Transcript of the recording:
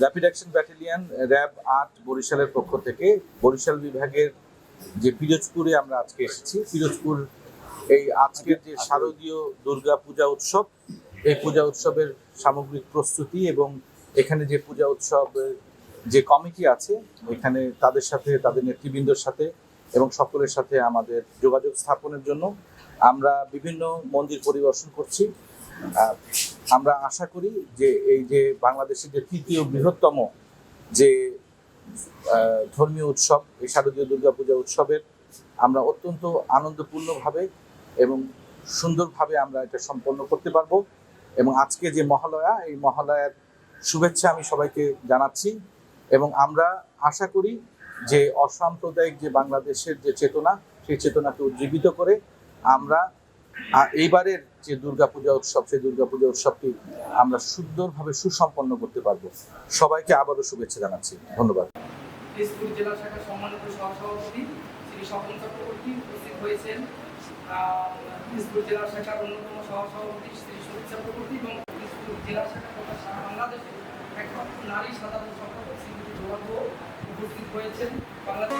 Rapid action battalion RAB আট বরিশালের পক্ষ থেকে বরিশাল বিভাগের যে পিরোজপুরে আমরা আজকে এসেছি, পিরোজপুর এই আজকের যে শারদীয় দুর্গা পূজা উৎসব, এই পূজা উৎসবের সামগ্রিক প্রস্তুতি এবং এখানে যে পূজা উৎসব যে কমিটি আছে, এখানে তাদের সাথে, তাদের নেতৃবৃন্দর সাথে এবং সকলের সাথে আমাদের যোগাযোগ স্থাপনের জন্য আমরা বিভিন্ন মন্দির পরিদর্শন করছি। আমরা আশা করি যে এই যে বাংলাদেশের যে তৃতীয় বৃহত্তম যে ধর্মীয় উৎসব, এই শারদীয় দুর্গাপূজা উৎসবের, আমরা অত্যন্ত আনন্দপূর্ণভাবে এবং সুন্দরভাবে আমরা এটা সম্পন্ন করতে পারব। এবং আজকে যে মহালয়া, এই মহালয়ার শুভেচ্ছা আমি সবাইকে জানাচ্ছি। এবং আমরা আশা করি যে অসাম্প্রদায়িক যে বাংলাদেশের যে চেতনা, সেই চেতনাকে উজ্জীবিত করে আমরা এইবারের যে দুর্গাপূজা উৎসব, সেই দুর্গাপূজা উৎসবটি আমরা সুন্দরভাবে সুসম্পন্ন করতে পারব। সবাইকে আবারও শুভেচ্ছা জানাচ্ছি। ধন্যবাদ। জেলা শাখার অন্যতম সহসভাপতি শ্রী সুনীল চক্রবর্তী এবং জেলা শাখা তথা সারা বাংলাদেশে একমাত্র নারী সাধারণ সম্পাদক শ্রীমতী জোয়ার উপস্থিত হয়েছেন। বাংলাদেশ